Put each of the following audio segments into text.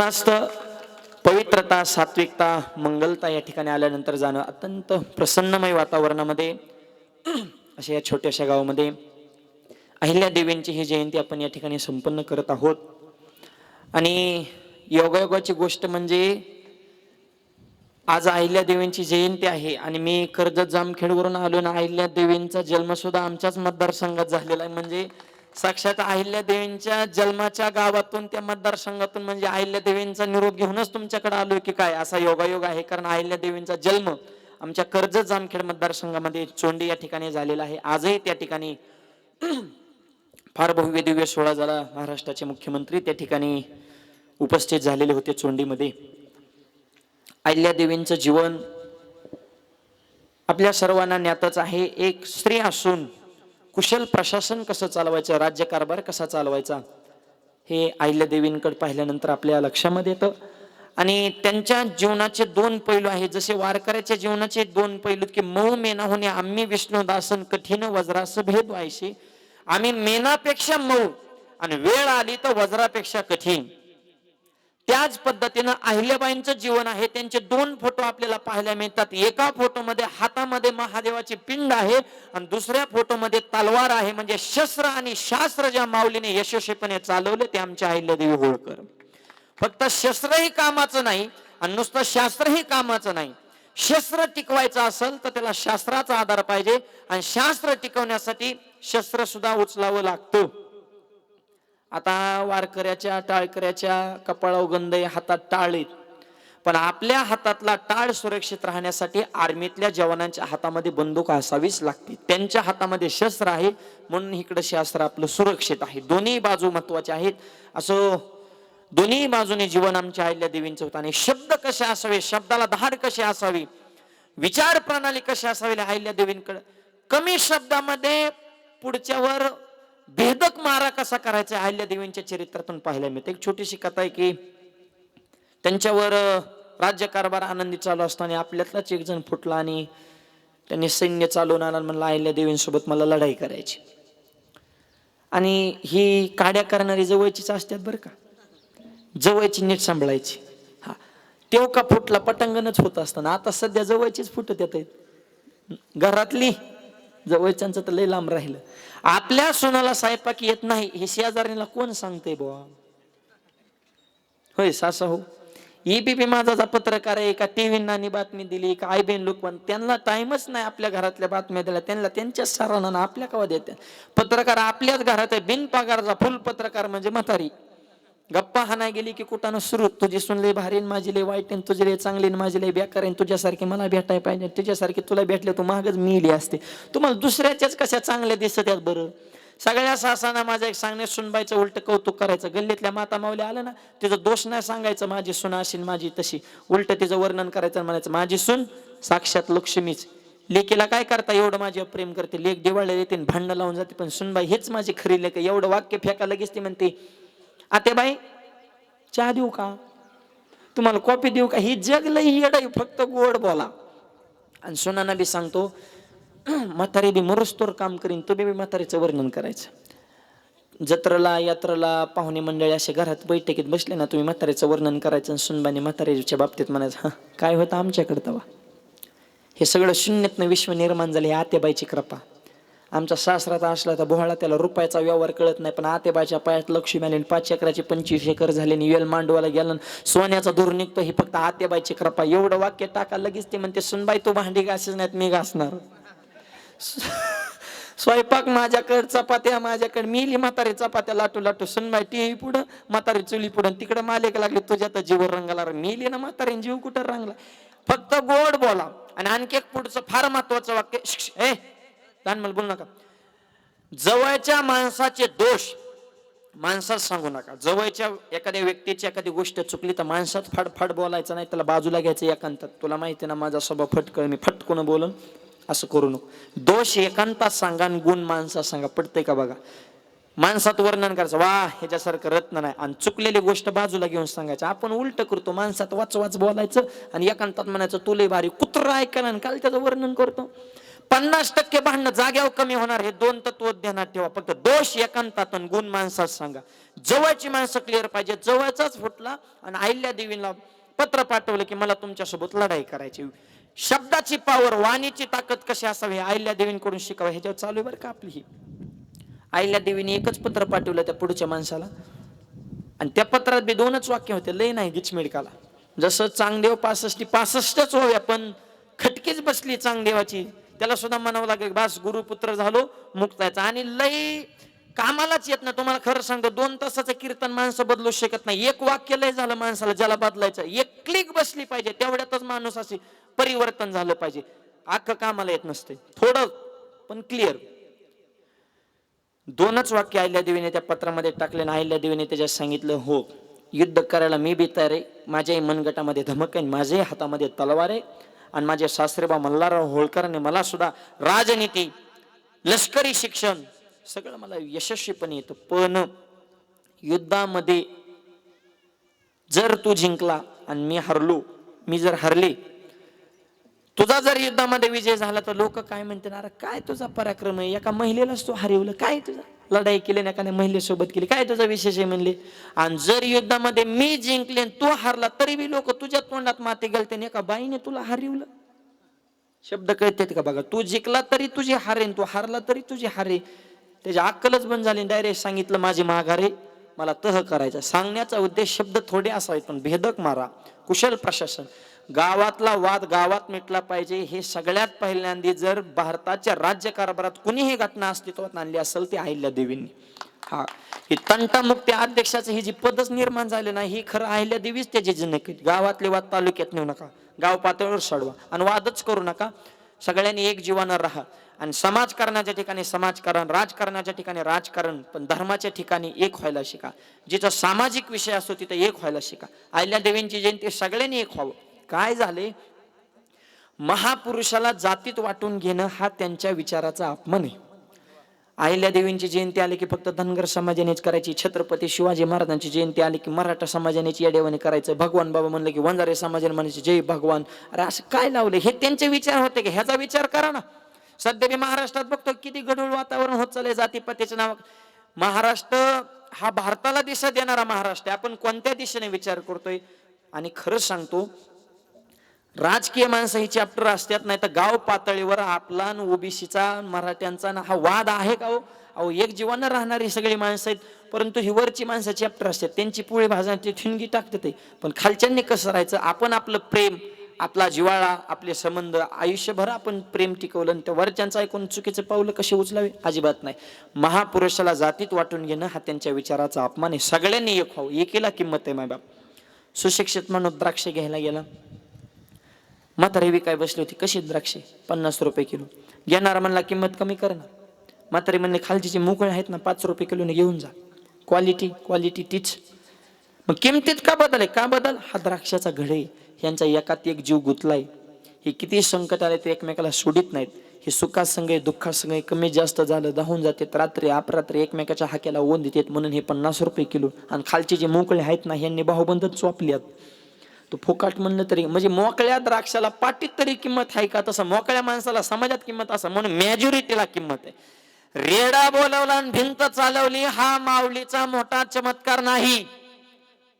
मस्त पवित्रता सात्विकता मंगलता या ठिकाणी आल्यानंतर जाणं अत्यंत प्रसन्नमय वातावरणामध्ये अशा या छोट्याशा गावामध्ये अहिल्या देवींची ही जयंती आपण या ठिकाणी संपन्न करत आहोत. आणि योगायोगाची गोष्ट म्हणजे आज अहिल्या देवींची जयंती आहे आणि मी कर्जत जामखेडवरून आलो ना अहिल्या देवींचा जन्मसुद्धा आमच्याच मतदारसंघात झालेला आहे. म्हणजे साक्षात अहिल्या देवींच्या जन्माच्या गावातून त्या मतदारसंघातून म्हणजे अहिल्यादेवींचा निरोप घेऊनच तुमच्याकडे आलोय की काय? असा योगायोग आहे. कारण अहिल्या देवींचा जन्म आमच्या कर्जत जामखेड मतदारसंघामध्ये चोंडी या ठिकाणी झालेला आहे. आजही त्या ठिकाणी फार भव्य दिव्य सोहळा झाला. महाराष्ट्राचे मुख्यमंत्री त्या ठिकाणी उपस्थित झालेले होते चोंडीमध्ये. अहिल्यादेवींचं जीवन आपल्या सर्वांना ज्ञातच आहे. एक स्त्री असून कुशल प्रशासन कसं चालवायचं राज्यकारभार कसा चालवायचा हे अहिल्या देवींकडे पाहिल्यानंतर आपल्या लक्षामध्ये येतं. आणि त्यांच्या जीवनाचे दोन पैलू आहेत. जसे वारकऱ्याच्या जीवनाचे दोन पैलू की मऊ मेना होणे आम्ही विष्णुदासन कठीण वज्रास भेद व्हायचे. आम्ही मेनापेक्षा मऊ आणि वेळ आली तर वज्रापेक्षा कठीण. त्याच पद्धतीनं अहिल्याबाईंचं जीवन आहे. त्यांचे दोन फोटो आपल्याला पाहायला मिळतात. एका फोटोमध्ये हातामध्ये महादेवाची पिंड आहे आणि दुसऱ्या फोटोमध्ये तलवार आहे. म्हणजे शस्त्र आणि शास्त्र ज्या माऊलीने यशस्वीपणे चालवले ते आमच्या अहिल्यादेवी होळकर. फक्त शस्त्रही कामाचं नाही आणि नुसतं शास्त्रही कामाचं नाही. शस्त्र टिकवायचं असेल तर त्याला शास्त्राचा आधार पाहिजे आणि शास्त्र टिकवण्यासाठी शस्त्र सुद्धा उचलावं लागतं. आता वारकऱ्याच्या टाळकऱ्याच्या कपाळाव गंध आहे, हातात टाळ आहेत. पण आपल्या हातातला टाळ सुरक्षित राहण्यासाठी आर्मीतल्या जवानांच्या हातामध्ये बंदूक असावीच लागते. त्यांच्या हातामध्ये शस्त्र आहे म्हणून इकडे शास्त्र आपलं सुरक्षित आहे. दोन्ही बाजू महत्त्वाचे आहेत. असं दोन्ही बाजूने जीवन आमच्या आईल्या देवींचं होतं. आणि शब्द कसे असावे शब्दाला धार कसे असावी विचार प्रणाली कशी असावी आईल्या देवींकडे कमी शब्दामध्ये पुढच्यावर भेदक मारा कसा करायचा अहिल्या देवींच्या चरित्रातून पाहायला मिळते एक छोटीशी कथा आहे की त्यांच्यावर राज्यकारभार आनंदी चालू असताना आपल्यातलाच एक जण फुटला आणि त्यांनी सैन्य चालवून आणलं म्हणलं अहिल्या देवींसोबत मला लढाई करायची. आणि ही काड्या करणारी जवळचीच असतात बरं का. जवळची नीट सांभाळायची. हा. तेव का फुटला? पटांगणच होत असताना. आता सध्या जवळचीच फुटत येत आहेत. घरातली जवळच्यांचं तर लय लांब राहिलं. आपल्या सोनाला स्वयंपाक येत नाही हे शेजारीला कोण सांगते बुवा? होय सासा हो. ईबीपी माझा पत्रकार आहे का टीव्ही नानी बातमी दिली का आय बेन लोक त्यांना टाइमच नाही आपल्या घरातल्या बातम्या दिल्या. त्यांना त्यांच्याच सरांना आपल्या कवा देते पत्रकार आपल्याच घरात आहे बिन पगारचा फुल पत्रकार म्हणजे म्हातारी. गप्पा हाना गेली की कुठानं सुरू? तुझी सुनले भारी माझी लय वाईट आणि तुझी लय चांगले माझी लय बेकार आहे तुझ्यासारखी मला भेटाय पाहिजे तुझ्यासारखी तुला भेटले तू मागच मिली असते. तुम्हाला दुसऱ्याच्याच कशा चांगल्या दिसत आहेत बरं? सगळ्या सासांना माझं एक सांगणे सुनबाईचं उलट कौतुक करायचं. गल्लीतल्या माता माऊली आलं ना तिचं दोष नाही सांगायचं माझी सुन असेल माझी तशी. उलट तिचं वर्णन करायचं म्हणायचं माझी सून साक्षात लक्ष्मीच. लेकीला काय करता एवढं माझी प्रेम करते? लेख दिवाळी येते भांडणं लावून जाते पण सुनबाई हेच माझी खरी लेख एवढं वाक्य फेका लगेच ती म्हणते आतेबाई चहा देऊ का? तुम्हाला कॉफी देऊ का? ही जग लई येड फक्त गोड बोला. आणि सुनाना बी सांगतो म्हातारी बी मरुस्तोर काम करीन तुम्ही बी म्हातारीचं वर्णन करायचं. जत्रेला यात्रेला पाहुणे मंडळी असे घरात बैठकीत बसले ना तुम्ही म्हातारीचं वर्णन करायचं आणि सुनबानी म्हातारीच्या बाबतीत म्हणायचं हां काय होतं आमच्याकडे तवा? हे सगळं शून्यातनं विश्व निर्माण झाले आतेबाईची कृपा. आमचा सासरात असला तर बोहळा त्याला रुपयाचा व्यवहार कळत नाही. पण आतेबाच्या पायात लक्ष्मी आली पाच एकराचे पंचवीस एकर झाले आणि वेल मांडवाला गेला सोन्याचा धूर निघतो ही फक्त आतेबाईची कृपा. एवढं वाक्य टाका लगेच ते म्हणते सुनबाई तू भांडी घासच नाहीत मी घासणार. स्वयंपाक माझ्याकडे चपात्या माझ्याकडे मिली म्हातारी चपात्या लाटू लाटू. सुनबाई टी पुढं म्हातारी चुली पुढं तिकडं मालिक लागली तुझ्या तर जीव रंगाला मिली ना म्हातारी जीव कुठं रंगला? फक्त गोड बोला आणि आणखी एक पुढचं फार महत्वाचं वाक्य. ए लहान मला बोलू नका. जवळच्या माणसाचे दोष माणसात सांगू नका. जवळच्या एखाद्या व्यक्तीची एखादी गोष्ट चुकली तर माणसात फडफड बोलायचं नाही त्याला बाजूला घ्यायचं एकांतात. तुला माहिती ना माझा स्वभाव फटकळ मी फटकून बोलून असं करू नको. दोष एकांतात सांगा आणि गुण माणसात सांगा. पडतंय का बघा? माणसात वर्णन करायचं वा ह्याच्यासारखं रत्न नाही. आणि चुकलेली गोष्ट बाजूला घेऊन सांगायचं आपण उलट करतो माणसात वाच वाच बोलायचं आणि एकांतात म्हणायचं तुले भारी कुत्र ऐकायला आणि काल त्याचं वर्णन करतो. पन्नास टक्के भांडणं जाग्यावर कमी होणार हे दोन तत्व ध्यानात ठेवा. फक्त दोष एकांतात आणि गुण माणसात सांगा. जवळची माणसं क्लिअर पाहिजे जवळचाच फुटला आणि अहिल्या देवीला पत्र पाठवलं की मला तुमच्यासोबत लढाई करायची. शब्दाची पावर वाणीची ताकद कशी असावी हे देवींकडून शिकावं. ह्याच्यावर चालू आहे बरं का आपली ही. अहिल्या देवीने एकच पत्र पाठवलं त्या पुढच्या माणसाला. आणि त्या पत्रात बी दोनच वाक्य होते. लय नाही गिचमिडकाला जसं चांगदेव पासष्टी पासष्टच होव्या पण खटकीच बसली चांगदेवाची. त्याला सुद्धा म्हणावं लागेल बास गुरुपुत्र झालो मुक्तायचा आणि लय कामालाच येत ना तुम्हाला खरं सांगतो दोन तासाचं कीर्तन माणसं बदलू शकत नाही. एक वाक्य लय झालं माणसाला ज्याला बदलायचं एक क्लिक बसली पाहिजे तेवढ्यातच माणूस असे परिवर्तन झालं पाहिजे. अख्खं कामाला येत नसते थोडं पण क्लिअर दोनच वाक्य अहिल्या देवीने त्या पत्रामध्ये टाकले आणि अहिल्या देवीने त्याच्यात सांगितलं हो युद्ध करायला मी बी तयार आहे. माझ्याही मनगटामध्ये धमक आहे माझ्याही हातामध्ये तलवार आहे. आणि माझे सासरेबा मल्हारराव होळकरांनी मला सुद्धा राजनीती लष्करी शिक्षण सगळं मला यशस्वीपणे येतं. पण युद्धामध्ये जर तू जिंकला आणि मी हरलो मी जर हरले तुझा जर युद्धामध्ये विजय झाला तर लोक काय म्हणतील? अरे काय तुझा पराक्रम आहे? एका महिलेलाच तू हरवलं. काय तुझा? लढाई केली ना एखाद्या महिलेसोबत केली. काय तुझा विशेष आहे म्हणले? आणि जर युद्धामध्ये मी जिंकले आणि तू हारला तरी बी लोक तुझ्या तोंडात माते घालते एका बाईने तुला हरवलं. शब्द कळतात का बघा? तू जिंकला तरी तुझी हारेन तू हारला तरी तुझी हारे. त्याची अक्कलच बंद झाली डायरेक्ट सांगितलं माझी माघारे मला तह करायचा सांगण्याचा उद्देश शब्द थोडे असावेत पण भेदक मारा. कुशल प्रशासन. गावातला वाद गावात मिटला पाहिजे. हे सगळ्यात पहिल्यांदी जर भारताच्या राज्यकारभारात कुणी ही घटना अस्तित्वात आणली असेल ती अहिल्या देवींनी. हा. ही तंटामुक्ती अध्यक्षाचं ही जी पदच निर्माण झाली ना ही खरं अहिल्या देवीच त्याची जनक गावातले वाद तालुक्यात नेऊ नका. गाव पातळीवर सोडवा. आणि वादच करू नका. सगळ्यांनी एक जीवानं राहा. आणि समाजकारणाच्या ठिकाणी समाजकारण राजकारणाच्या ठिकाणी राजकारण पण धर्माच्या ठिकाणी एक व्हायला शिका. जिथं सामाजिक विषय असतो तिथं एक व्हायला शिका. अहिल्या देवींची जयंती सगळ्यांनी एक व्हावं. काय झाले? महापुरुषाला जातीत वाटून घेणं हा त्यांच्या विचाराचा अपमान आहे. अहिल्या देवींची जयंती आली की फक्त धनगर समाजानेच करायची छत्रपती शिवाजी महाराजांची जयंती आली की मराठा समाजानेच येडेवाने करायचं भगवान बाबा म्हणलं की वंजारे समाजाने म्हणायचे जय भगवान. अरे असं काय लावले? हे त्यांचे विचार होते की? ह्याचा विचार करा ना. सध्या मी महाराष्ट्रात बघतो किती गढूळ वातावरण होत चाललंय जातीपातीच्या नाव. महाराष्ट्र हा भारताला दिशा देणारा महाराष्ट्र आपण कोणत्या दिशेने विचार करतोय? आणि खरंच सांगतो राजकीय माणसं ही चॅप्टर असतात नाही तर गाव पातळीवर आपला आणि ओबीसीचा मराठ्यांचा ना हा वाद आहे का हो? अहो एक जीवानं राहणारी सगळी माणसं आहेत परंतु ही वरची माणसं चॅप्टर असतात त्यांची पोळी भाजण्याची ठिणगी टाकते ते. पण खालच्यांनी कसं राहायचं? आपण आपलं प्रेम आपला जिवाळा आपले संबंध आयुष्यभर आपण प्रेम टिकवलं आणि त्या वरच्यांचं ऐकून चुकीचं पावलं कसे उचलावे? अजिबात नाही. महापुरुषाला जातीत वाटून घेणं हा त्यांच्या विचाराचा अपमान आहे. सगळ्यांनी एक व्हावं. एकेला किंमत आहे मायबाप. सुशिक्षित म्हणून द्राक्ष घ्यायला गेला. म्हातारी विकाय बसली होती? कशी द्राक्षे? पन्नास रुपये किलो. घेणारा म्हणला किंमत कमी कर ना. म्हातारी म्हणले खालची जे मोकळे आहेत ना पाच रुपये किलोने घेऊन जा. क्वालिटी क्वालिटी तीच. मग किमतीत का बदल आहे का बदल? हा द्राक्षाचा घडे यांचा एकात एक जीव गुतलाय. हे किती संकट आले ते एकमेकाला सोडित नाहीत. हे सुखात दुःखासंग दुःखात कमी जास्त झालं दाहून जाते रात्री अपरात्री एकमेकाच्या हाक्याला ओन देतात म्हणून हे पन्नास रुपये किलो. आणि खालचे जे मोकळे आहेत ना यांनी बाहुबंधच चोपल्यात तो फुकाट म्हणलं तरी म्हणजे मोकळ्या द्राक्षाला पाटीत तरी किंमत आहे का? तसं मोकळ्या माणसाला समाजात किंमत असं म्हणून मेजॉरिटीला किंमत आहे. रेडा बोलवला आणि भिंत चालवली हा माऊलीचा मोठा चमत्कार नाही.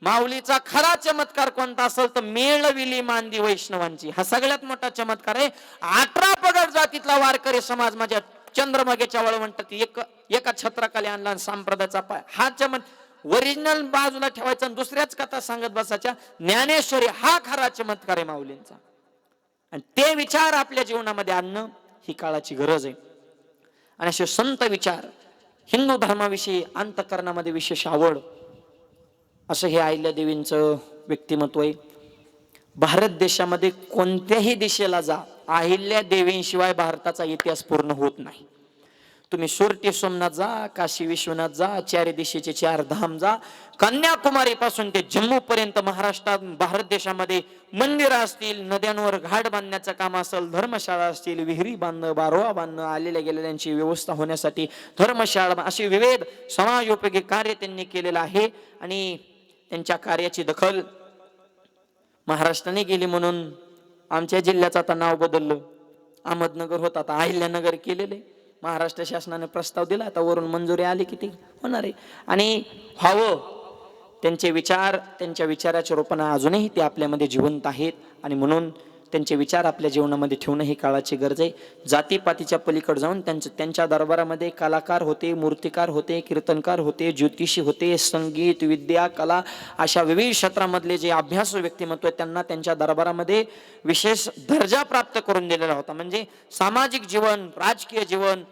माऊलीचा खरा चमत्कार कोणता असेल तर मेळविली मांदी वैष्णवांची. हा सगळ्यात मोठा चमत्कार आहे. अठरा पगड जातीतला वारकरी समाज माझ्या चंद्रभागेच्या वळवंटात एक एका छत्राखाली आणला आणि संप्रदायाचा पाय हा चमत्कार ओरिजिनल बाजूला ठेवायचा आणि दुसऱ्याच कथा सांगत बसायच्या. ज्ञानेश्वरी हा खरा चमत्कार आहे माऊलींचा. आणि ते विचार आपल्या जीवनामध्ये आणणं ही काळाची गरज आहे. आणि असे संत विचार हिंदू धर्माविषयी अंतकरणामध्ये विशेष आवड असं हे अहिल्यादेवींचं व्यक्तिमत्व आहे. भारत देशामध्ये कोणत्याही दिशेला जा अहिल्या देवींशिवाय भारताचा इतिहास पूर्ण होत नाही. तुम्ही सुरती सोमनाथ जा काशी विश्वनाथ जा चार दिशेचे चार धाम जा. कन्याकुमारी पासून ते जम्मू पर्यंत महाराष्ट्रात भारत देशामध्ये मंदिरं असतील नद्यांवर घाट बांधण्याचं काम असेल धर्मशाळा असतील विहिरी बांधणं बारवा बांधणं आलेल्या गेलेल्यांची व्यवस्था होण्यासाठी धर्मशाळा अशी विविध समाजोपयोगी कार्य त्यांनी केलेलं आहे. आणि त्यांच्या कार्याची दखल महाराष्ट्राने गेली म्हणून आमच्या जिल्ह्याचं आता नाव बदललं. अहमदनगर होत आता अहिल्यानगर केलेले महाराष्ट्र शासनाने प्रस्ताव दिला. आता वरून मंजुरी आली की ती होणार आहे. आणि व्हावं. त्यांचे विचार त्यांच्या विचाराची रोपणा अजूनही ते आपल्यामध्ये जिवंत आहेत. आणि म्हणून त्यांचे विचार आपल्या जीवनामध्ये ठेवणं ही काळाची गरज आहे. जातीपातीच्या पलीकडे जाऊन त्यांचं त्यांच्या दरबारामध्ये कलाकार होते मूर्तिकार होते कीर्तनकार होते ज्योतिषी होते संगीत विद्या कला अशा विविध क्षेत्रामधले जे अभ्यास व्यक्तिमत्व त्यांना त्यांच्या दरबारामध्ये विशेष दर्जा प्राप्त करून दिलेला होता. म्हणजे सामाजिक जीवन राजकीय जीवन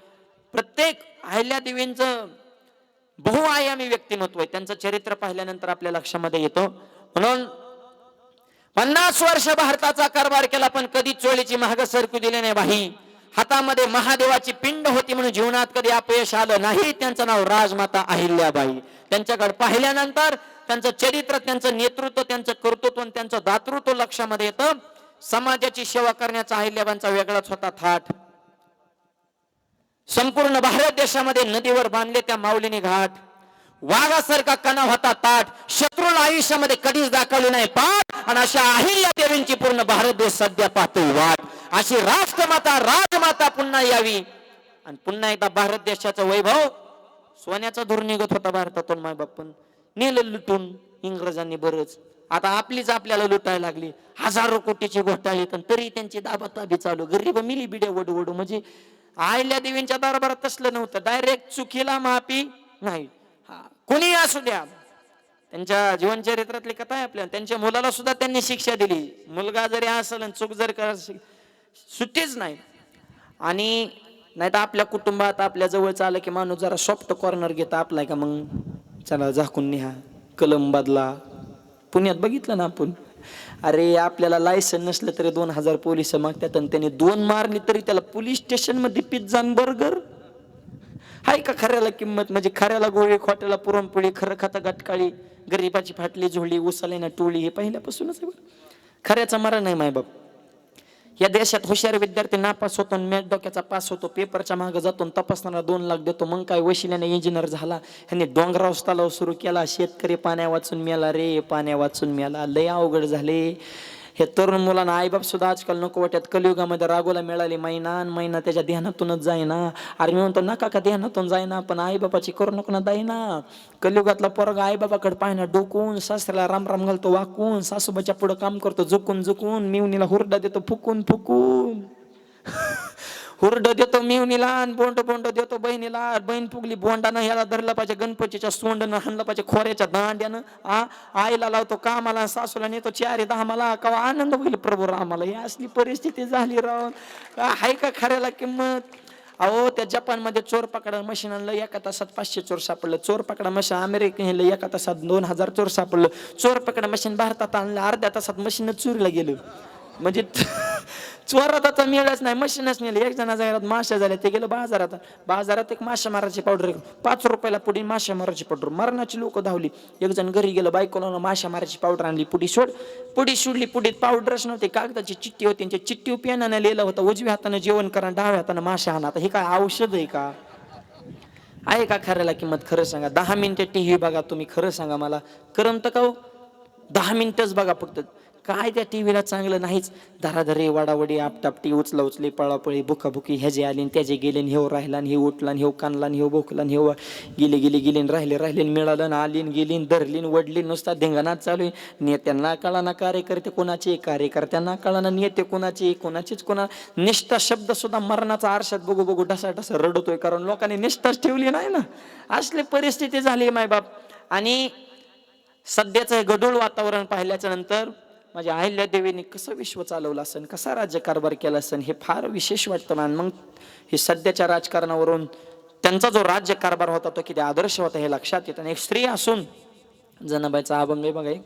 प्रत्येक अहिल्यादेवींचं बहुआयामी व्यक्तिमत्व आहे. त्यांचं चरित्र पाहिल्यानंतर आपल्या लक्षामध्ये येतं. म्हणून पन्नास वर्ष भारताचा कारभार केला पण कधी चोळीची महाग सरकू दिली नाही बाई. हातामध्ये महादेवाची पिंड होती म्हणून जीवनात कधी अपयश आलं नाही. त्यांचं नाव राजमाता अहिल्याबाई. त्यांच्याकडे पाहिल्यानंतर त्यांचं चरित्र त्यांचं नेतृत्व त्यांचं कर्तृत्व आणि त्यांचं दातृत्व लक्षामध्ये येतं. समाजाची सेवा करण्याचा अहिल्याबाईंचा वेगळाच होता थाट. संपूर्ण भारत देशामध्ये नदीवर बांधले त्या माऊलीने घाट. वाघासारखा कणा होता ताट. शत्रूला आयुष्यामध्ये कधीच दाखवली नाही पाठ. आणि अशा अहिल्या देवींची पूर्ण भारत देश सध्या पाहतो वाट. अशी राष्ट्रमाता राजमाता पुन्हा यावी. आणि पुन्हा एकदा भारत देशाचा वैभव. सोन्याचा धूर निघत होता भारतातून माय बाप्पन. नेलं लुटून इंग्रजांनी बरंच. आता आपलीच आपल्याला लुटायला लागली. हजारो कोटीची घोटाळे पण तरी त्यांची दाबाताबी चालू. गरीब मिली बिड्या वडू वडू. म्हणजे आयल्या देवींच्या दरबारात तसलं नव्हतं. डायरेक्ट चुकीला माफी नाही. कुणी असू द्या. त्यांच्या जीवनचरित्रातली कथा आहे आपल्या. त्यांच्या मुलाला सुद्धा त्यांनी शिक्षा दिली. मुलगा जरी असेल आणि चूक जर कर सुट्टीच नाही. आणि नाही तर आपल्या कुटुंबात आपल्या जवळचं आलं की माणूस जरा सॉफ्ट कॉर्नर घेता. आपलाय का मग? चला झाकून निहा कलम बदला. पुण्यात बघितलं ना आपण? अरे आपल्याला लायसन नसलं तरी दोन हजार पोलीस मागतात आणि त्याने दोन मारली तरी त्याला पोलीस स्टेशनमध्ये पिझ्झा बर्गर हाय का खऱ्याला किंमत? म्हणजे खऱ्याला गोळी खोट्याला पुरणपोळी खरं खाता गटकाळी गरीबाची फाटली झोळी उसाले ना टोळी हे पहिल्यापासूनच आहे खऱ्याचा मरण नाही माय बाप या देशात हुशार विद्यार्थी नापास होतो आणि मॅच डोक्याचा पास होतो. पेपरच्या मागे जातो आणि तपासणारा दोन लाख देतो. मग काय वशिल्याने इंजिनियर झाला. ह्यांनी डोंगराव तलाव सुरू केला. शेतकरी पाण्या वाचून मेला रे पाण्या वाचून मेला लय अवघड झाले. हे तरुण मुलांना आईबाप सुद्धा आजकाल नको वाटत. कलियुगामध्ये रागोला मिळाली महिना आणि महिना त्याच्या ध्यानातूनच जाईना. अरे मी म्हणतो नका का ध्यानातून जाईना पण आईबापाची करू नको ना जाईना कलियुगातला पोरगा आईबाबाकडे पाहिना डोकून सासऱ्याला राम राम घालतो वाकून सासूबाच्या पुढं काम करतो झुकून झुकून मिवणीला हुरडा देतो फुकून फुकून. हुरड देतो मिवणीला आणि बोंड बोंड देतो बहिणीला. बहीण फुगली बोंडानं ह्याला धरलं पाहिजे गणपतीच्या सोंडनं हाणलं पाहिजे खोऱ्याच्या दांड्यानं. आ आईला लावतो कामाला सासूला नेतो चारे दहा मला कवा आनंद होईल प्रभू रामाला. ही असली परिस्थिती झाली राहून का हाय का खऱ्याला किंमत? अहो त्या जपानमध्ये चोर पकडा मशीन आणलं एका तासात पाचशे चोर सापडलं. चोर पकडा मशीन अमेरिकेला एका तासात दोन हजार चोर सापडलं. चोर पकडा मशीन भारतात आणलं अर्ध्या तासात मशीन चोरीला गेलं. म्हणजे चोरात आता मिळालंच नाही मशीनच नेलं. एक जणा जाहिरात माश्या झाल्या ते गेलं बाजारात. बाजारात एक माश्या मारायची पावडर पाच रुपयाला पुढे माश्या मारायची पावडर. मरणाची लोक धावली. एक जण घरी गेलं बायकोला माश्या मारायची पावडर आणली. पुढी सोड. पुढी सोडली पुढीत पावडरच नव्हते कागदाची चिठ्ठी होती त्यांच्या चिठ्ठी पेनानं लिहिलं होतं उजव्या हातानं जेवण करा डाव्या हातानं माश्या आणा. हे काय औषध आहे का? आहे का खऱ्याला किंमत? खरं सांगा. दहा मिनिटं टी व्ही बघा तुम्ही खरं सांगा मला. करमत का हो? दहा मिनिटंच बघा फक्त. काय त्या टी व्हीला चांगलं नाहीच? धराधरी वाडावडी आपटापटी उचला उचली पळापळी भुकाभुकी ह्याचे आले त्याचे गेले हे राहिला आणि हे उठला हे हेव कानला हे हेव भोकला हे गेले गेले गेले राहिले राहिले मिळालं आणि गेलीन धरलीन गेली वडली नुसता धिंगाणात चालू आहे. नेत्यांना कळाना कार्यकर्ते कोणाचे कार्यकर्त्यांना कळाना नेते कोणाचे कोणाचेच कोणा निष्ठा शब्द सुद्धा मरणाचा आरशात बघू बघू ढसा ढसा रडतोय कारण लोकांनी निष्ठाच ठेवली नाही ना. असली परिस्थिती झाली मायबाप. आणि सध्याचं हे गढूळ वातावरण पाहिल्याच्या नंतर माझ्या अहिल्यादेवीने कसं विश्व चालवलं असेल कसा राज्यकारभार केला असेल हे फार विशेष वाटतं ना मग हे सध्याच्या राजकारणावरून त्यांचा जो राज्यकारभार होता तो किती आदर्श होता हे लक्षात येतं. आणि एक स्त्री असून जनाबाईचा अभंग आहे बघा एक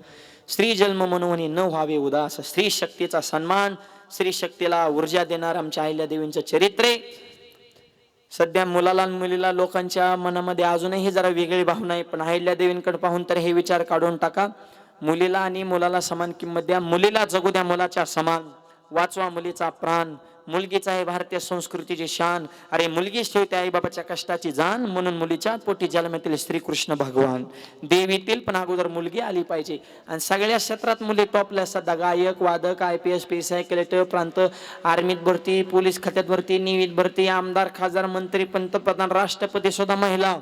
स्त्री जन्म मनोहनी न व्हावे उदास स्त्री शक्तीचा सन्मान स्त्री शक्तीला ऊर्जा देणार आमच्या अहिल्यादेवींचं चरित्रे सध्या मुलाला मुलीला लोकांच्या मनामध्ये अजूनही जरा वेगळी भावना आहे पण अहिल्या देवींकडे पाहून तर हे विचार काढून टाका. मुलीला आणि मुलाला समान किंमत द्या. मुलीला जगू द्या मुलाच्या समान. वाचवा मुलीचा प्राण. मुलगीचा आहे भारतीय संस्कृतीची शान. अरे मुलगीच ठेवते आई बाबाच्या कष्टाची जाण म्हणून मुलीच्या पोटी जन्मातील श्रीकृष्ण भगवान. देवीतील पण अगोदर मुलगी आली पाहिजे. आणि सगळ्या क्षेत्रात मुली टॉपल्या. असतात गायक वादक I P S P S I collector प्रांत आर्मीत भरती पोलीस खात्यात भरती निवित भरती आमदार खासदार मंत्री पंतप्रधान राष्ट्रपती सुद्धा महिला.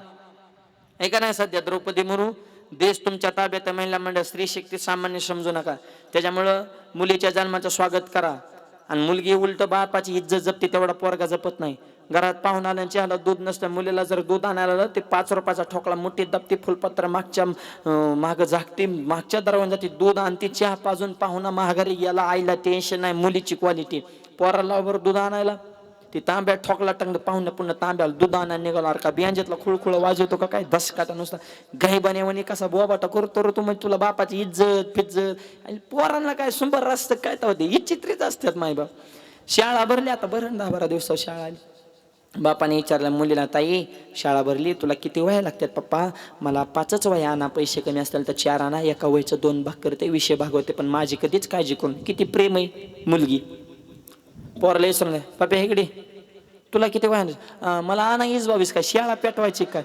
आहे का नाही सध्या द्रौपदी मुरू देश तुमच्या ताब्यात महिला मंडळ स्त्री शक्ती सामान्य समजू नका. त्याच्यामुळं मुलीच्या जन्माचं स्वागत करा. आणि मुलगी उलट बापाची इज्जत जपते तेवढा पोरगा जपत नाही. घरात पाहून आल्याची ह्याला दूध नसतं. मुलीला जर दूध आणायला आलं ते पाच रुपयाचा ठोकळा मोठी दपती फुलपत्र मागच्या मागं झाकते मागच्या दरवाजा ती दूध आणते चहा पाजून पाहुणा महागारी याला आईला टेन्शन नाही मुलीची क्वालिटी पोराला बरोबर दूध आणायला. ती तांब्यात ठोकला टाकलं पाहुणं पुन्हा तांब्याला दूध आणा निघाला. का बियांजेतला खुळखुळ वाजवतो का काय? दसकाटा नुसता. गायबाने कसा बोबाटा करतो रे तू म्हणजे तुला बापाची इज्जत फिज्जत. आणि पोरांना काय सुंबर रस्त काय तर होते? इच्छित्रीच असतात माय बाप. शाळा भरली आता भरण दहा बारा दिवसा शाळा आली. बापाने विचारलं मुलीला ताई शाळा भरली तुला किती वया लागतात पप्पा? मला पाचच वया आणा पैसे कमी असतील तर चार आणा. एका वयचं दोन भाग करते विषय भागवते पण माझी कधीच काळजी करून किती प्रेम आहे मुलगी. पोराला विचारलं पप्पा इकडे तुला किती वया मला आणा बावीस काय? शियाळा पेटवायची काय?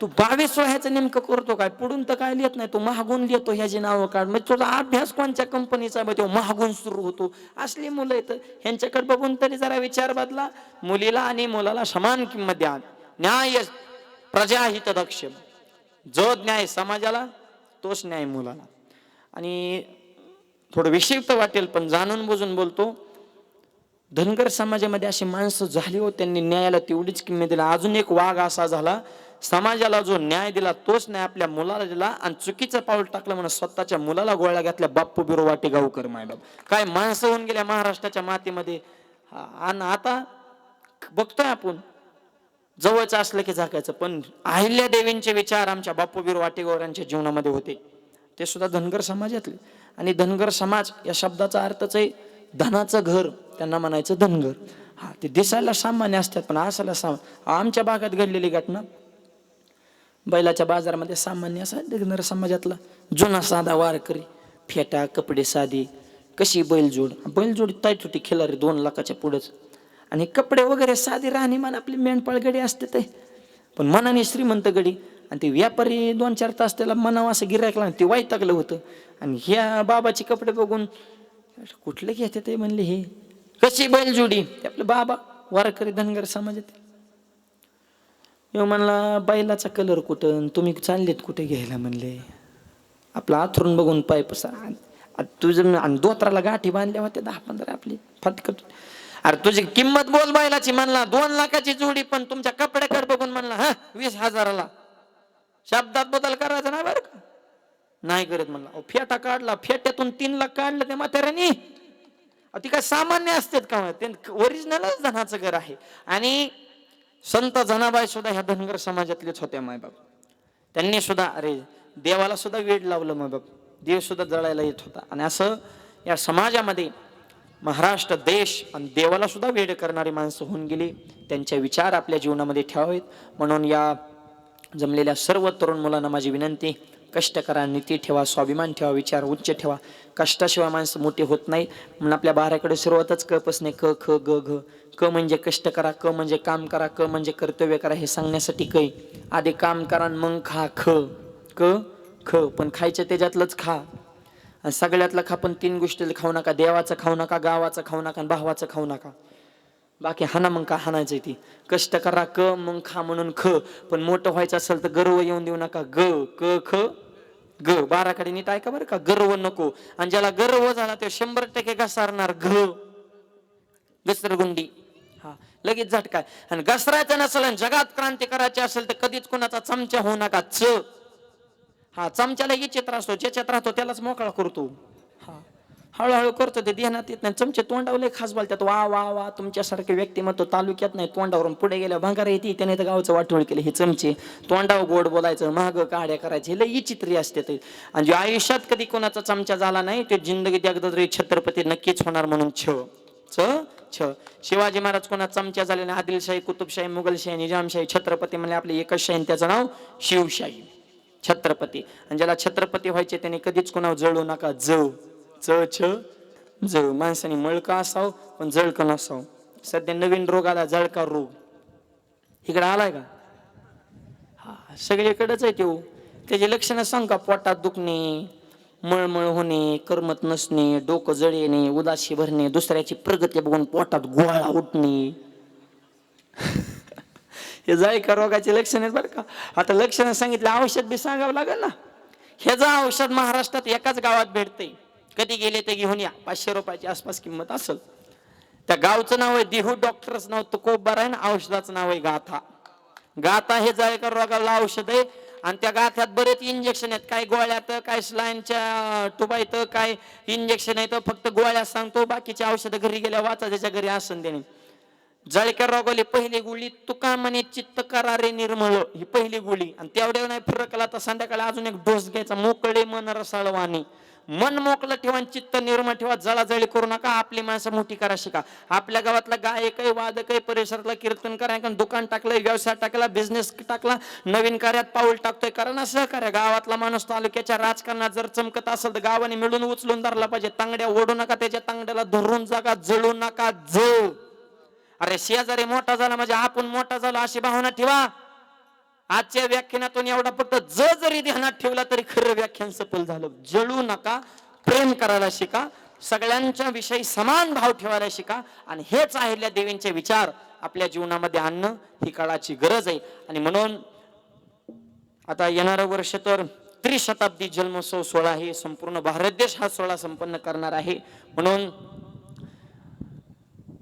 तू बावीस वयाचं नेमकं करतो काय? पुढून तर काय लिहित नाही. तू महागून लिहितो ह्याची नावं काढ. मग तुझा अभ्यास कोणत्या कंपनीचा आहे? तो महागून सुरू होतो. असली मुलं येतं ह्यांच्याकडे बघून तरी जरा विचार बदला. मुलीला आणि मुलाला समान किंमत द्या. न्याय प्रजाहित दक्ष जो न्याय समाजाला तोच न्याय मुलाला. आणि थोडं विक्षिप्त वाटेल पण जाणून बुजून बोलतो. धनगर समाजामध्ये अशी माणसं झाली हो त्यांनी न्यायाला तेवढीच किंमत दिली. अजून एक वाघ असा झाला समाजाला जो न्याय दिला तोच न्याय आपल्या मुलाला दिला आणि चुकीचं पाऊल टाकलं म्हणून स्वतःच्या मुलाला गोळ्या घातल्या. बाप्पू बिरो वाटे गावकर मायबाप काय माणसं होऊन गेल्या महाराष्ट्राच्या मातीमध्ये. आणि आता बघतोय आपण जवळचं असलं की झाकायचं पण अहिल्या देवींचे विचार आमच्या बाप्पू बिरो वाटेगावरांच्या जीवनामध्ये होते. ते सुद्धा धनगर समाजातले. आणि धनगर समाज या शब्दाचा अर्थच आहे धनाचं घर. त्यांना म्हणायचं धनगर. हा ते दिसायला सामान्य असतात पण असायला सामान्य आमच्या भागात घडलेली घटना. बैलाच्या बाजारामध्ये सामान्य असा धनगर समाजातला जुना साधा वारकरी फेटा कपडे साधी कशी बैलजोड. बैलजोड ताईट होती खिलारी दोन लाखाच्या पुढंच. आणि कपडे वगैरे साधी राहणीमान आपली मेंढपाळ गडी असते ते. पण मनाने श्रीमंत गडी आणि ते व्यापारी दोन चार तास त्याला मनावं असं गिरायकला ते वैतागलं होतं. आणि ह्या बाबाचे कपडे बघून कुठले घेते ते म्हणले हे? कशी बैलजोडी? ते आपले बाबा वारकरी धनगर समाजात. येऊ म्हणला बैलाचा कलर कुठं? आणि तुम्ही चाललेत कुठे घ्यायला? म्हणले. आपला आथरून बघून पाय पसा. तुझं आणि दोत्राला गाठी बांधल्या होत्या दहा पंधरा आपली फटकट अरे तुझी किंमत बोल बैलाची म्हणला. दोन लाखाची जोडी पण तुमच्या कपड्याकडे बघून म्हणला हा वीस हजाराला. शब्दात बदल करायचा नाही बरं का? नाही करत म्हणला. अहो, फेटा काढला. फेट्यातून तीन लाख काढलं त्या म्हाताऱ्यानी. ती काय सामान्य असतात का? ते ओरिजिनलच धनाचं घर आहे. आणि संत जनाबाई सुद्धा ह्या धनगर समाजातलेच होत्या मायबाप त्यांनी सुद्धा अरे देवाला सुद्धा वेड लावलं मायबाप देव सुद्धा जळायला येत होता. आणि असं या समाजामध्ये महाराष्ट्र देश आणि देवाला सुद्धा वेड करणारी माणसं होऊन गेली. त्यांचे विचार आपल्या जीवनामध्ये ठेवावेत. म्हणून या जमलेल्या सर्व तरुण मुलांना माझी विनंती कष्ट करा नीती ठेवा स्वाभिमान ठेवा विचार उच्च ठेवा. कष्टाशिवाय माणसं मोठी होत नाही. म्हणून आपल्या बाराकडे सुरुवातच कपच नाही क ख ग घ. क म्हणजे कष्ट करा क म्हणजे काम करा क म्हणजे कर्तव्य करा हे सांगण्यासाठी कै. आधी काम करा आणि मग खा ख. क ख. पण खायचं त्याच्यातलंच खा. आणि सगळ्यातलं खा पण तीन गोष्टीला खाऊ नका. देवाचं खाऊ नका गावाचं खाऊ नका आणि भावाचं खाऊ नका. बाकी हाना मग का हाणायचं ती? कष्ट करा क मग खा म्हणून ख. पण मोठं व्हायचं असेल तर गर्व येऊन देऊ नका. ग क ख ग. बाराकडे नीट ऐका बरं का. गर्व नको. आणि ज्याला गर्व झाला ते शंभर टक्के घसारणार. घ. घसरगुंडी हा लगेच झटकाय आणि घसरायचं नसेल आणि जगात क्रांती करायची असेल तर कधीच कोणाचा चमचा होऊ नका. च. हा चमच्याला चित्र असतो ज्याच्यात राहतो त्यालाच मोकळा करतो. हळूहळू करतो ते ध्यानात येत नाही. चमचे तोंडावले खास बोलतात. वा वा वा तुमच्यासारखे व्यक्तिमत्व तालुक्यात नाही तोंडावरून पुढे गेल्या भांगार येते त्याने तर गावचं वाटोळ केलं. हे चमचे तोंडावर गोड बोलायचं महाग काड्या करायचे लई चित्री असते ते. आणि जे आयुष्यात कधी कोणाचा चमचा झाला नाही ते जिंदगीत एकदा तरी छत्रपती नक्कीच होणार म्हणून छ. च छ. शिवाजी महाराज कोणा चमच्या झाले नाही आदिलशाही कुतुबशाही मुघलशाही निजामशाही छत्रपती म्हणजे आपले एकच शाही त्याचं नाव शिवशाही. छत्रपती. आणि ज्याला छत्रपती व्हायचे त्याने कधीच कोणावर जळू नका ज च छ जळ माणसाने मळका असावं? पण जळकं नसावं? सध्या नवीन रोग आला जळका रोग. इकडे आलाय का? हा सगळीकडेच आहे तो त्याची लक्षणं सांग का? पोटात दुखणे मळमळ होणे करमत नसणे डोकं जळ येणे उदासी भरणे दुसऱ्याची प्रगती बघून पोटात गोळा उठणे. हे जायका रोगाचे लक्षण आहेत बरं का? आता लक्षणं सांगितलं औषध बी सांगावं लागेल ना? ह्याचं औषध महाराष्ट्रात एकाच गावात भेटते कधी गेले ते घेऊन या. पाचशे रुपयाची आसपास किंमत असेल. त्या गावचं नाव आहे देहू डॉक्टरच नाव तुकोबर आहे ना औषधाचं नाव आहे गाथा. गाथा हे जळकर रोगाला औषध आहे. आणि त्या गाथ्यात बरेच इंजेक्शन आहेत. काय गोळ्यात काय स्लाईनच्या टुबाईत काय इंजेक्शन आहे फक्त गोळ्या सांगतो बाकीचे औषधं घरी गेल्या वाचा त्याच्या घरी आसन देणे. जळकर रोगाली पहिली गुळी तुका म्हणे चित्त करारे निर्मळ. ही पहिली गुळी. आणि तेवढ्या नाही फरकला तर संध्याकाळी अजून एक डोस घ्यायचा. मोकळे मन रसाळवाणी. मन मोकलं ठेवा चित्त निर्मळ ठेवा. जळाजळी करू नका. आपली माणसं मोठी करा शिका. आपल्या गावातला गायक आहे वादक आहे परिसरातला कीर्तन करा. एका दुकान टाकलंय व्यवसाय टाकला बिझनेस टाकला नवीन कार्यात पाऊल टाकतोय कारण असं करा गावातला माणूस तालुक्याच्या राजकारणात जर चमकत असेल तर गावाने मिळून उचलून धरला पाहिजे. तांगड्या ओढू नका त्याच्या तांगड्याला धरून जागा जळू नका. जळ. अरे शेजारी मोठा झाला म्हणजे आपण मोठा झालो अशी भावना ठेवा. आजच्या व्याख्यानातून एवढा फक्त ज जरी ध्यानात ठेवला तरी खरं व्याख्यान सफल झालं. जळू नका प्रेम करायला शिका सगळ्यांच्या विषयी समान भाव ठेवायला शिका आणि हेच आहेल्या देवींचे विचार. आपल्या जीवनामध्ये आणणं ही काळाची गरज आहे. आणि म्हणून आता येणारं वर्ष तर त्रिशताब्दी जन्मोत्सव सोहळा हे संपूर्ण भारत देश हा सोहळा संपन्न करणार आहे. म्हणून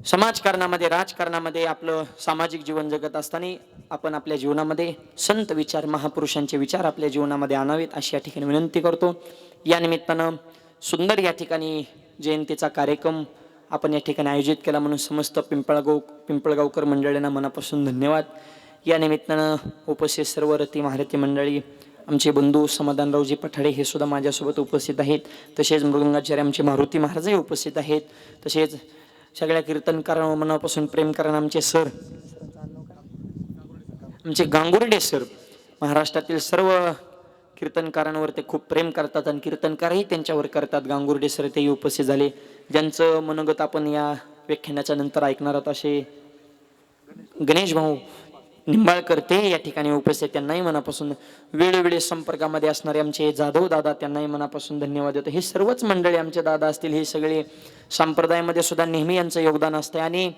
समाजकारणामध्ये राजकारणामध्ये आपलं सामाजिक जीवन जगत असताना आपण आपल्या जीवनामध्ये संत विचार महापुरुषांचे विचार आपल्या जीवनामध्ये आणावेत अशी या ठिकाणी विनंती करतो. या निमित्तानं सुंदर या ठिकाणी जयंतीचा कार्यक्रम आपण या ठिकाणी आयोजित केला म्हणून समस्त पिंपळगाव पिंपळगावकर मंडळींना मनापासून धन्यवाद. या निमित्तानं उपस्थित सर्व रती महारथी मंडळी आमचे बंधू समाधानरावजी पठाडे हे सुद्धा माझ्यासोबत उपस्थित आहेत. तसेच मृगंगाचार्य आमचे मारुती महाराजही उपस्थित आहेत. तसेच सगळ्या कीर्तनकारांवर मनापासून प्रेम करणं आमचे सर. आमचे गांगुर्डे सर. महाराष्ट्रातील सर्व कीर्तनकारांवर ते खूप प्रेम करतात आणि कीर्तनकारही त्यांच्यावर करतात. गांगुर्डे सर तेही उपस्थित झाले. ज्यांचं मनोगत आपण या व्याख्यानाच्या नंतर ऐकणार आहोत असे गणेश भाऊ निंबाळकर ते या ठिकाणी उपस्थित त्यांनाही मनापासून वेळोवेळी संपर्कामध्ये असणारे आमचे जाधव दादा त्यांनाही मनापासून धन्यवाद देतो. हे सर्वच मंडळी आमचे दादा असतील हे सगळे संप्रदायामध्ये सुद्धा नेहमी यांचं योगदान असते आणि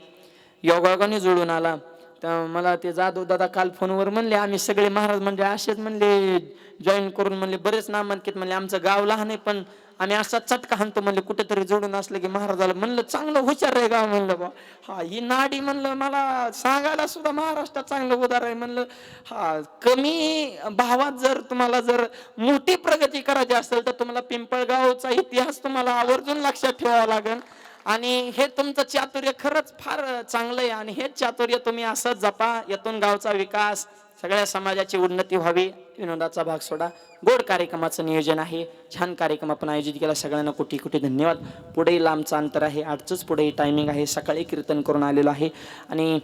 योगायोगाने जुळून आला. तर मला ते जाधव दादा काल फोनवर म्हणले आम्ही सगळे महाराज म्हणजे असेच म्हणले जॉईन करून म्हणले बरेच नामांकित म्हणले आमचं गाव लहान आहे पण आणि असा चटका हाणतो म्हणलं कुठेतरी जोडून असलं की महाराजाला म्हणलं चांगलं हुशार आहे का म्हणलं बा. हा ही नाडी म्हणलं मला सांगायला सुद्धा महाराष्ट्रात चांगलं उदार आहे म्हणलं. हा कमी भावात जर तुम्हाला जर मोठी प्रगती करायची असेल तर तुम्हाला पिंपळगावचा इतिहास तुम्हाला आवर्जून लक्षात ठेवावा लागेल. आणि हे तुमचं चातुर्य खरंच फार चांगलं आहे. आणि हेच चातुर्य तुम्ही असंच जपा यातून गावचा विकास सगळ्या समाजाची उन्नती व्हावी. विनोदाचा भाग सोडा. गोड कार्यक्रमाचं नियोजन आहे. छान कार्यक्रम आपण आयोजित केला. सगळ्यांना कुठे कुठे धन्यवाद. पुढेही लांबचं अंतर आहे. आजचंच पुढेही टायमिंग आहे. सकाळी कीर्तन करून आलेलो आहे. आणि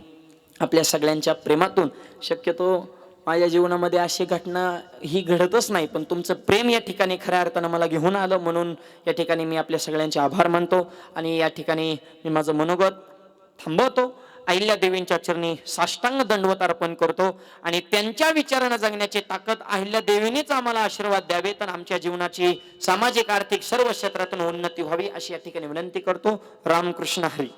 आपल्या सगळ्यांच्या प्रेमातून शक्यतो माझ्या जीवनामध्ये अशी घटना ही घडतच नाही पण तुमचं प्रेम या ठिकाणी खऱ्या अर्थानं मला घेऊन आलं. म्हणून या ठिकाणी मी आपल्या सगळ्यांचे आभार मानतो आणि या ठिकाणी मी माझं मनोगत थांबवतो. अहिल्या देवींच्या चरणी साष्टांग दंडवत अर्पण करतो आणि त्यांच्या विचारानं जगण्याची ताकद अहिल्या देवीनेच आम्हाला आशीर्वाद द्यावे तर आमच्या जीवनाची सामाजिक आर्थिक सर्व क्षेत्रातून उन्नती व्हावी अशी या ठिकाणी विनंती करतो. रामकृष्ण हरी.